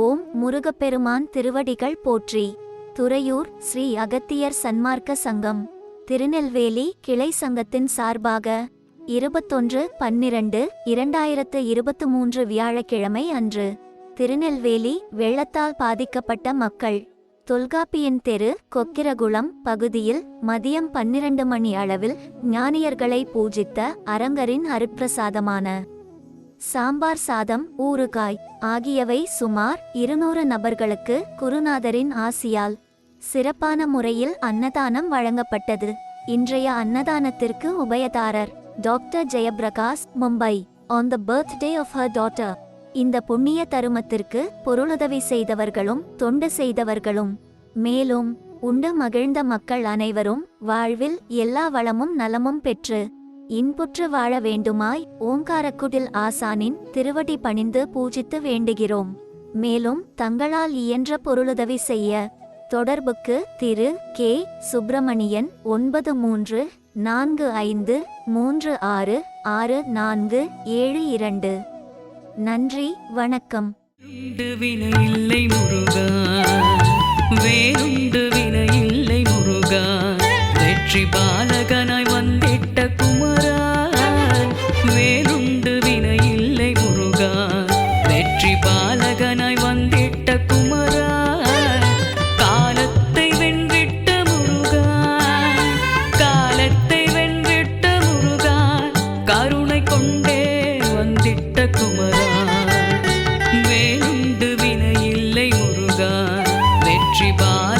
ஓம் முருகப்பெருமான் திருவடிகள் போற்றி. துறையூர் ஸ்ரீ அகத்தியர் சன்மார்க்க சங்கம். திருநெல்வேலி கிளை சங்கத்தின் சார்பாக இருபத்தொன்று பன்னிரண்டு இரண்டாயிரத்து இருபத்து மூன்று வியாழக்கிழமை அன்று திருநெல்வேலி வெள்ளத்தால் பாதிக்கப்பட்ட மக்கள். தொல்காப்பியன் தெரு கொக்கிரகுளம் பகுதியில் மதியம் பன்னிரண்டு மணி அளவில் ஞானியர்களை பூஜித்த அரங்கரின் அருட்பிரசாதமான சாம்பார் சாதம் ஊறுகாய் ஆகியவை சுமார் இருநூறு நபர்களுக்கு குருநாதரின் ஆசியால் சிறப்பான முறையில் அன்னதானம் வழங்கப்பட்டது. இன்றைய அன்னதானத்திற்கு உபயதாரர் doctor Jayaprakash Mumbai. On the birthday of her daughter இந்த புண்ணிய தருமத்திற்கு பொருளுதவி செய்தவர்களும் தொண்டு செய்தவர்களும் மேலும் உண்டு மகிழ்ந்த மக்கள் அனைவரும் வாழ்வில் எல்லா வளமும் நலமும் பெற்று இன்புற்று வாழ வேண்டுமாய் ஓங்காரக்குடில் ஆசானின் திருவடி பணிந்து பூஜித்து வேண்டுகிறோம். மேலும் தங்களால் இயன்ற பொருளுதவி செய்ய தொடர்புக்கு திரு கே. சுப்பிரமணியன் ஒன்பது மூன்று நான்கு ஐந்து மூன்று ஆறு ஆறு நான்கு ஏழு இரண்டு. நன்றி வணக்கம். உண்டு முருகா. வேறுண்டு முருகா. வெற்றி பால வேலுண்டு வினையில்லை முருகா. வெற்றி பாலகனாய் வந்திட்ட குமரா. காலத்தை வென்றிட்ட முருகா. காலத்தை வென்றிட்ட முருகா. கருணை கொண்டே வந்திட்ட குமரா. வேலுண்டு வினையில்லை முருகா. வெற்றி பால